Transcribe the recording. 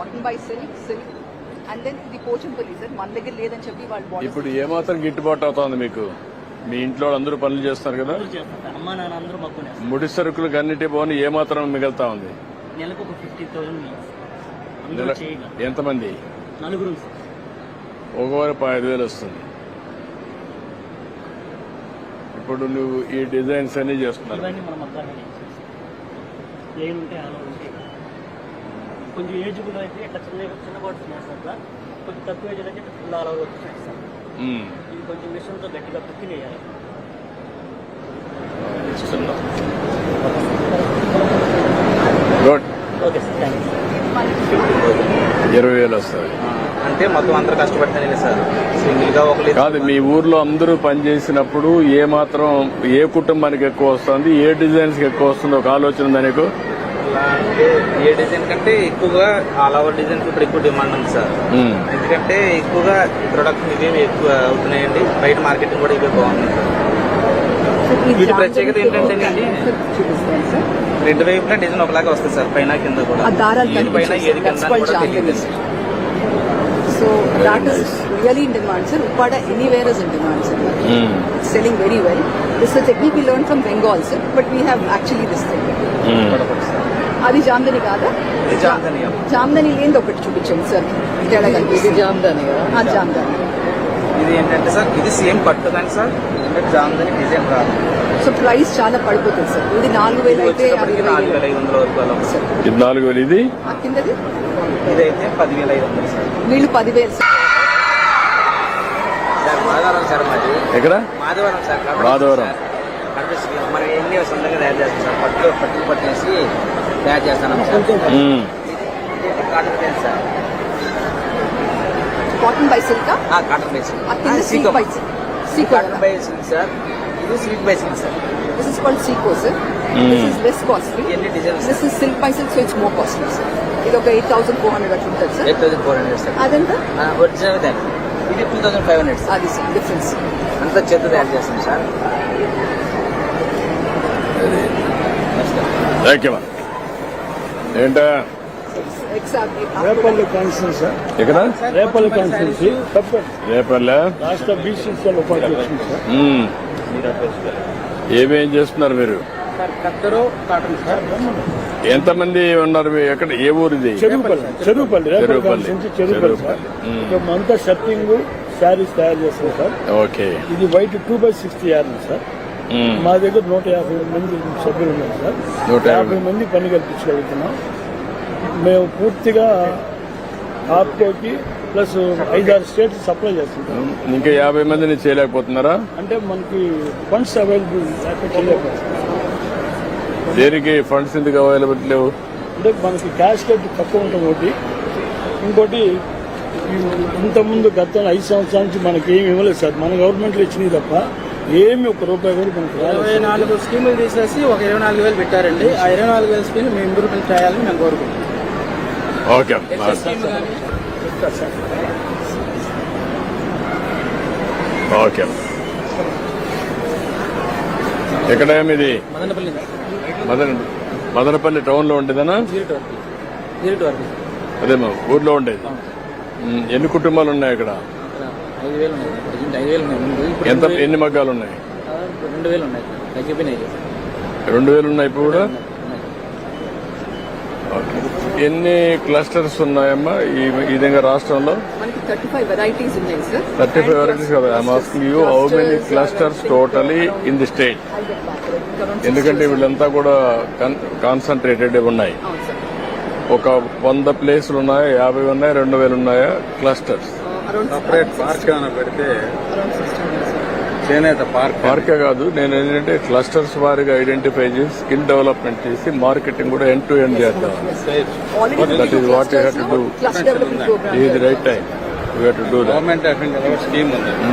Cotton by silk silk and then ఇది Pochampally sir మన దగ్గర లేదని చెప్పి వాళ్ళు ఇప్పుడు ఏమాత్రం గిట్టుబాటు అవుతోంది మీకు? మీ ఇంట్లో అందరూ పనులు చేస్తున్నారు కదా? చేస్తారు అమ్మ నాన్న అందరూ మక్కునే ముడి సరుకులకు అన్నిటి పోని ఏమాత్రం మిగులుతా ఉంది? నెలకు ఒక ఫిఫ్టీ థౌసండ్ ఎంతమంది? నలుగురు ఒకవారు ఐదు వేలు వస్తుంది. ఇప్పుడు నువ్వు ఈ డిజైన్స్ అన్ని చేస్తున్నారు. కొంచెం ఏజ్ కూడా అయితే ఇట్లా చిన్న చిన్న బాటిల్స్ వేస్తారు సార్ కొంచెం తక్కువ ఏజ్ అయితే ఇట్లా ఫుల్ అలా వచ్చేసి సార్. ఉమ్. ఇది కొంచెం మిషన్తో గట్టిగా కుక్కి వేయాలి ఇస్తున్నా గుడ్ ఓకే సార్ థ్యాంక్ ఇరవై వేలు వస్తుంది. అంటే మొత్తం అందరు కష్టపడితేనే సార్. సింగిల్గా ఒకరు కాదు మీ ఊర్లో అందరూ పనిచేసినప్పుడు ఏ మాత్రం ఏ కుటుంబానికి ఎక్కువ వస్తుంది ఏ డిజైన్స్కి ఎక్కువ వస్తుంది ఒక ఆలోచన ఉందా నీకు? అలా అంటే ఏ డిజైన్ కంటే ఎక్కువగా ఆల్ ఓవర్ డిజైన్ ఇప్పుడు ఎక్కువ డిమాండ్ ఉంది సార్. ఎందుకంటే ఎక్కువగా ప్రొడక్ట్ ఇవే ఎక్కువ అవుతున్నాయండి. బయట మార్కెటింగ్ కూడా ఇవే బాగుంది. సార్ వీటి ప్రత్యేకత సార్? రెండు వైపులా డిజైన్ ఒకలాగా వస్తుంది సార్ పైన కింద కూడా. ఆ దారాలు ఏది పైన ఏది కింద so that is really in demand sir Uppada anywhere is in demand sir um. selling very well. This is a technique we learned from Bengal, sir, but we have అది జామ్దని కాదా. ఇది జామ్దని, అమ్మ. జామ్దని లేని ఒకటి చూపించండి సార్. తేడా ఇది జామ్దని జామ్దని. ఇది ఏంటంటే సార్ ఇది సేమ్ పట్టు కానీ సార్. అంటే జామ్దని డిజైన్ రాదు సో ప్రైస్ చాలా పడిపోతుంది సార్. ఇది నాలుగు వేలు అయితే నాలుగు వేల ఐదు వందల వరకు అలా ఉంది. సార్ ఇది నాలుగు వేలు ఇది? ఆ కిందది? ఇదైతే పదివేల ఐదు వందలు సార్. వీళ్ళు పదివేలు సార్. సార్ మాధవరం సార్ మాది. ఎక్కడ? మాధవరం సార్ మాధవరం. మనం ఎన్ని సొంతంగా తయారు చేస్తాం సార్? పట్టు పట్టు పట్టేసి తయారు చేస్తాను cotton base sir. Cotton by silk ఆ, కాటన్ బేస్ ఆ కింద seek. By sico cotton by silk sir. ఇది silk by silk sir. This is called sico sir this is less costly ఎన్ని designs this is silk by silk so it's more costly sir ఇది ఒక eight thousand four hundred అట్లా ఉంటుంది sir eight thousand four hundred sir. అదంతా? Original దాన్ని ఇది two thousand five hundred sir. అది sir difference అంతా చేత తయారు చేస్తాం సార్. థ్యాంక్ యూ ఏంటా? రేపల్లి కాన్స్టిట్యూన్సీ ఎక్కడ? రేపల్లి కాన్స్టిట్యూన్సీ రేపల్లె? రాష్ట్ర. ఏమేం చేస్తున్నారు మీరు? సార్ కత్తరు కాటన్ సార్. ఎంతమంది ఉన్నారు? ఎక్కడ? ఏ ఊరు ఇది చెరువుపల్లి చెరువుపల్లి రేపల్లి చెరువుపల్లి. అంతా షర్టింగ్ శారీస్ తయారు చేస్తాం సార్. ఓకే. ఇది white two by sixty yard sir. మా దగ్గర నూట యాభై మంది సభ్యులు ఉన్నారు సార్. నూట యాభై. మంది పని కల్పించగలుగుతున్నాం. మేము పూర్తిగా ఆప్కోకి ప్లస్ ఐదారు స్టేట్స్ సప్లై చేస్తుంటాం. ఇంకా యాభై మందిని చేయలేకపోతున్నారా? అంటే మనకి ఫండ్స్ అవైలబుల్ చేయలేకపోతున్నాం. దేనికి ఫండ్స్ ఎందుకు అవైలబుల్ లేవు? అంటే మనకి క్యాష్ కట్ తక్కువ ఉంటుంది ఒకటి. ఇంకోటి ఇంతకుముందు గత ఐదు సంవత్సరాల నుంచి మనకి ఏమి ఇవ్వలేదు సార్. మన గవర్నమెంట్లో ఇచ్చినవి తప్ప ఏమి ఒక రూపాయి కూడా ఇరవై నాలుగు స్కీములు తీసేసి ఒక ఇరవై నాలుగు వేలు పెట్టారండి. ఆ ఇరవై నాలుగు వేల స్కీమ్ మేము ఇంప్రూవ్మెంట్ చేయాలని మేము కోరుకుంటున్నాం. ఓకే. ఓకే. ఎక్కడ ఇది? మదనపల్లి మదన మదనపల్లి టౌన్లో ఉండేదనా అదే మా ఊర్లో ఉండేది. ఎన్ని కుటుంబాలు ఉన్నాయి అక్కడ ఇక్కడ? ఐదు వేలు ఉన్నాయి. ప్రజెంట్ ఐదు వేలు ఉన్నాయి. ముందు ఇప్పుడు ఎంత? ఎన్ని మగ్గాలు ఉన్నాయి? రెండు వేలు ఉన్నాయి. తగ్గిపోయినాయి. రెండు వేలు ఉన్నాయి ఇప్పుడు కూడా. ఎన్ని క్లస్టర్స్ ఉన్నాయమ్మా ఈ ఈ విధంగా రాష్ట్రంలో? మనకి థర్టీ ఫైవ్ వెరైటీస్ కదా. I'm asking you how many clusters totally in the state ఎందుకంటే వీళ్ళంతా కూడా కాన్సన్ట్రేటెడ్ ఉన్నాయి. అవును సార్ ఒక వంద ప్లేసులు ఉన్నాయా? యాభై ఉన్నాయా? రెండు వేలు ఉన్నాయా? క్లస్టర్స్ సపరేట్ పార్క్ ఏమైనా పెడితే చేనేత పార్క్ పార్కే కాదు నేను ఏంటంటే క్లస్టర్స్ వారిగా ఐడెంటిఫై చేసి స్కిల్ డెవలప్మెంట్ చేసి మార్కెటింగ్ కూడా ఎండ్ టు ఎండ్ చేద్దాం. have to do. Cluster development program ఇది right time you have to do that government of India scheme ఉంది